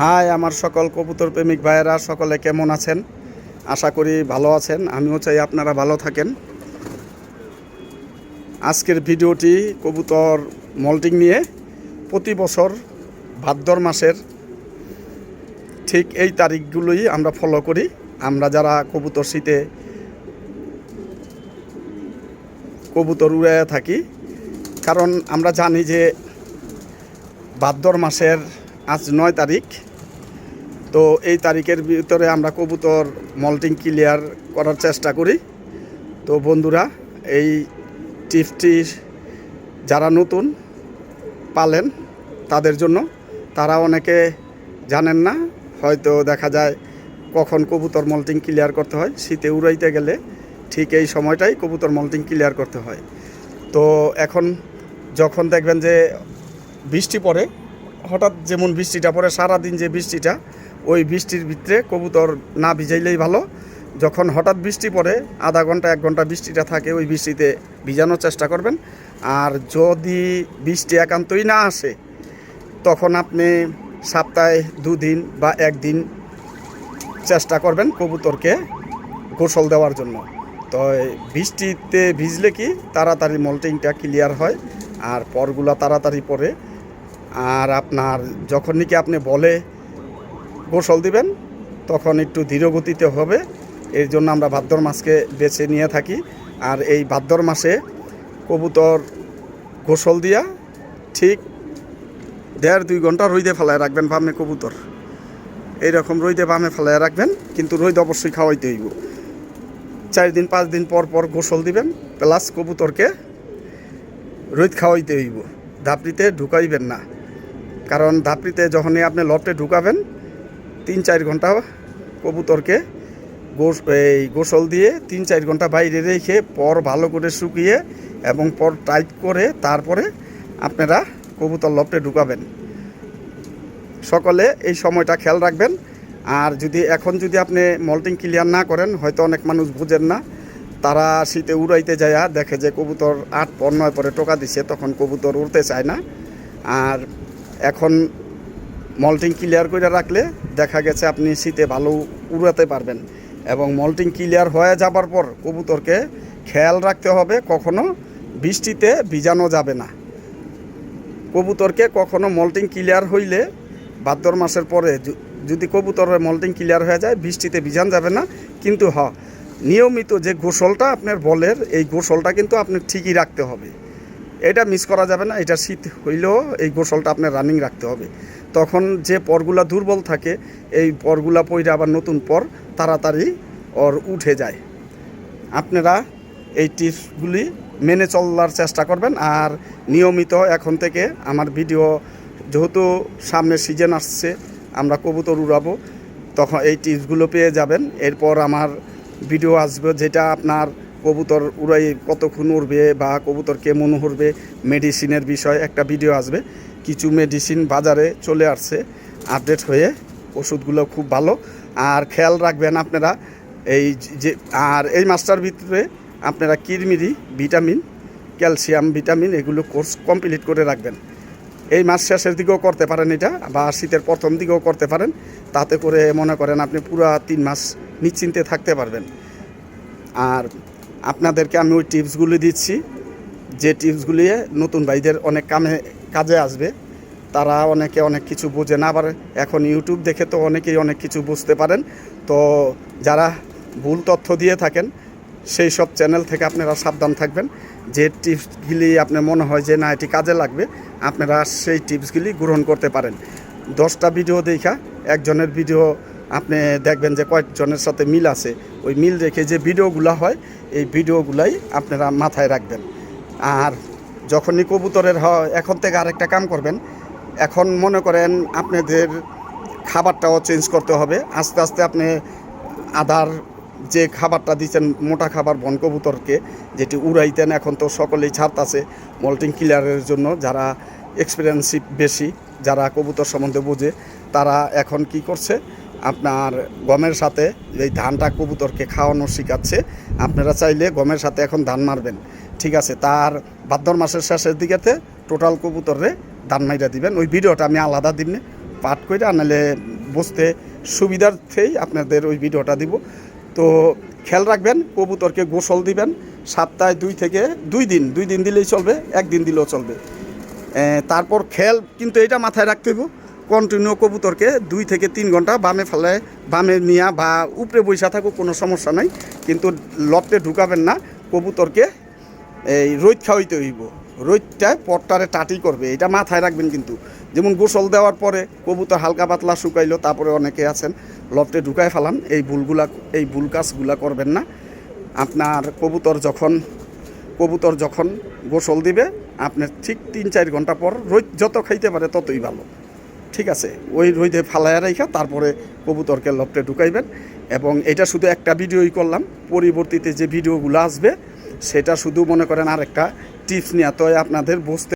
High, আমার সকল কবুতর প্রেমিক ভাইয়েরা, সকলে কেমন আছেন? আশা করি ভালো আছেন। আমিও চাই আপনারা ভালো থাকেন। আজকের ভিডিওটি কবুতর মল্টিং নিয়ে প্রতি বছর ভাদ্র মাসের ঠিক এই তারিখগুলোই আমরা ফলো করি। আমরা যারা কবুতর শীতে কবুতর উড়ে থাকি, কারণ আমরা জানি যে ভাদ্র মাসের আজ নয় তারিখ। তো এই তারিখের ভিতরে আমরা কবুতর মল্টিং ক্লিয়ার করার চেষ্টা করি। তো বন্ধুরা, এই টিপটি যারা নতুন পালেন তাদের জন্য, তারা অনেকে জানেন না, হয়তো দেখা যায় কখন কবুতর মল্টিং ক্লিয়ার করতে হয়, শীতে উড়াইতে গেলে ঠিক এই সময়টাই কবুতর মল্টিং ক্লিয়ার করতে হয়। তো এখন যখন দেখবেন যে বৃষ্টি পড়ে, হঠাৎ যেমন বৃষ্টিটা পড়ে, সারাদিন যে বৃষ্টিটা ওই বৃষ্টির ভিতরে কবুতর না ভিজাইলেই ভালো। যখন হঠাৎ বৃষ্টি পড়ে, আধা ঘণ্টা, এক ঘণ্টা বৃষ্টিটা থাকে, ওই বৃষ্টিতে ভিজানোর চেষ্টা করবেন। আর যদি বৃষ্টি একান্তই না আসে, তখন আপনি সপ্তাহে দুদিন বা একদিন চেষ্টা করবেন কবুতরকে গোসল দেওয়ার জন্য। তো বৃষ্টিতে ভিজলে কি? তাড়াতাড়ি মল্টিংটা ক্লিয়ার হয় আর পরগুলা তাড়াতাড়ি পড়ে। আর আপনার যখন নাকি আপনি বলে গোসল দিবেন, তখন একটু ধীর গতিতে হবে। এর জন্য আমরা ভাদ্র মাসকে বেছে নিয়ে থাকি। আর এই ভাদ্র মাসে কবুতর গোসল দিয়া ঠিক দেড় দুই ঘণ্টা রইদে ফেলায় রাখবেন বামে কবুতর। এইরকম রইদে বামে ফেলায় রাখবেন, কিন্তু রইদ অবশ্যই খাওয়াইতে হইব। চার দিন, পাঁচ দিন পর পর গোসল দিবেন, প্লাস কবুতরকে রোদ খাওয়াইতে হইব। ধাপড়িতে ঢুকাইবেন না। কারণ ধাপড়িতে যখনই আপনি লটে ঢুকাবেন তিন চার ঘণ্টা কবুতরকে গোস এই গোসল দিয়ে তিন চার ঘণ্টা বাইরে রেখে পর ভালো করে শুকিয়ে এবং পর টাইট করে তারপরে আপনারা কবুতর লপটে ঢুকাবেন। সকলে এই সময়টা খেয়াল রাখবেন। আর যদি এখন যদি আপনি মল্টিং ক্লিয়ার না করেন, হয়তো অনেক মানুষ বুঝেন না। তারা শীতে উড়াইতে যায়, দেখে যে কবুতর আট পর নয় পরে টোকা দিছে, তখন কবুতর উড়তে চায় না। আর এখন মল্টিং ক্লিয়ার করে রাখলে দেখা গেছে আপনি শীতে ভালো উড়াতে পারবেন। এবং মল্টিং ক্লিয়ার হয়ে যাবার পর কবুতরকে খেয়াল রাখতে হবে, কখনো বৃষ্টিতে ভিজানো যাবে না। কবুতরকে কখনো মল্টিং ক্লিয়ার হইলে ভাদ্র মাসের পরে যদি কবুতরের মল্টিং ক্লিয়ার হয়ে যায়, বৃষ্টিতে ভিজান যাবে না। কিন্তু হ, নিয়মিত যে গোসলটা আপনার বলের, এই গোসলটা কিন্তু আপনি ঠিকই রাখতে হবে। এটা মিস করা যাবে না এটা শীত হইলেও এই গোসলটা আপনার রানিং রাখতে হবে। তখন যে পরগুলা দুর্বল থাকে, এই পরগুলা পইরা আবার নতুন পর তাড়াতাড়ি ওর উঠে যায়। আপনারা এই টিপসগুলি মেনে চলার চেষ্টা করবেন আর নিয়মিত এখন থেকে আমার ভিডিও যেহেতু সামনে সিজন আসছে, আমরা কবুতর উড়াবো, তখন এই টিপসগুলো পেয়ে যাবেন। এরপর আমার ভিডিও আসবে যেটা আপনার কবুতর উড়াই কতক্ষণ উড়বে বা কবুতর কেমন উড়বে মেডিসিনের বিষয় একটা ভিডিও আসবে। কিছু মেডিসিন বাজারে চলে আসছে আপডেট হয়ে ওষুধগুলো খুব ভালো। আর খেয়াল রাখবেন আপনারা, এই যে, আর এই মাছটার ভিতরে আপনারা কিরমিরি ভিটামিন, ক্যালসিয়াম ভিটামিন এগুলো কোর্স কমপ্লিট করে রাখবেন। এই মাস শেষের দিকেও করতে পারেন এটা, বা শীতের প্রথম দিকেও করতে পারেন। তাতে করে মনে করেন আপনি পুরো তিন মাস নিশ্চিন্তে থাকতে পারবেন। আর আপনাদেরকে আমি ওই টিপসগুলি দিচ্ছি। যে টিপসগুলি নতুন ভাইদের অনেক কামে, কাজে আসবে। তারা অনেকে অনেক কিছু বোঝে না আবার এখন ইউটিউব দেখে তো অনেকেই অনেক কিছু বুঝতে পারেন। তো যারা ভুল তথ্য দিয়ে থাকেন, সেই সব চ্যানেল থেকে আপনারা সাবধান থাকবেন। যে টিপসগুলি আপনার মনে হয় যে না, এটি কাজে লাগবে, আপনারা সেই টিপসগুলি গ্রহণ করতে পারেন। দশটা ভিডিও দেখা, একজনের ভিডিও আপনি দেখবেন যে কয়েকজনের সাথে মিল আছে। ওই মিল রেখে যে ভিডিওগুলো হয়, এই ভিডিওগুলাই আপনারা মাথায় রাখবেন। আর যখনই কবুতরের হয় এখন থেকে আরেকটা কাম করবেন। এখন মনে করেন আপনাদের খাবারটাও চেঞ্জ করতে হবে। আস্তে আস্তে আপনি আদার যে খাবারটা দিচ্ছেন, মোটা খাবার বন কবুতরকে, যেটি উড়াইতেন, এখন তো সকলেই ছাড়তাছে মল্টিং ক্লিয়ারের জন্য যারা এক্সপিরিয়েন্সিভ বেশি, যারা কবুতর সম্বন্ধে বোঝে, তারা এখন কি করছে? আপনার গমের সাথে এই ধানটা কবুতরকে খাওয়ানো শেখাচ্ছে, আপনারা চাইলে গমের সাথে এখন ধান মারবেন। ঠিক আছে, তার ভাদ্র মাসের শেষের দিকেতে টোটাল কবুতরে ধান মাইরা দিবেন। ওই ভিডিওটা আমি আলাদা দিন পাঠ করে নাহলে বুঝতে সুবিধার্থেই আপনাদের ওই ভিডিওটা দিব। তো খেয়াল রাখবেন, কবুতরকে গোসল দিবেন। সপ্তাহে দুই থেকে দুই দিন দুই দিন দিলেই চলবে, একদিন দিলেও চলবে। তারপর খেল কিন্তু এটা মাথায় রাখতে হইব কন্টিনিউ কবুতরকে দুই থেকে তিন ঘণ্টা বামে ফেলে, বামে নিয়া বা উপরে বৈশা থাকুক, কোনো সমস্যা নাই। কিন্তু লপটে ঢুকাবেন না, কবুতরকে এই রোদ খাওয়াইতে হইব। রোদটায় পটটারে টাটি করবে, এটা মাথায় রাখবেন কিন্তু। যেমন গোসল দেওয়ার পরে কবুতর হালকা পাতলা শুকাইলো, তারপরে অনেকে আছেন, লফটে ঢুকায় ফেলান। এই ভুলগুলা, এই ভুল কাজগুলা করবেন না। আপনার কবুতর যখন কবুতর যখন গোসল দিবে আপনার ঠিক তিন চার ঘণ্টা পর রোদ যত খাইতে পারে ততই ভালো। ঠিক আছে, ওই রোদে ফালাইয়া রাইখা, তারপরে কবুতরকে লপটে ঢুকাইবেন। এবং এটা শুধু একটা ভিডিওই করলাম, পরিবর্তিতে যে ভিডিওগুলো আসবে, সেটা শুধু মনে করেন আর একটা টিপস নিয়ে তো আপনাদের বুঝতে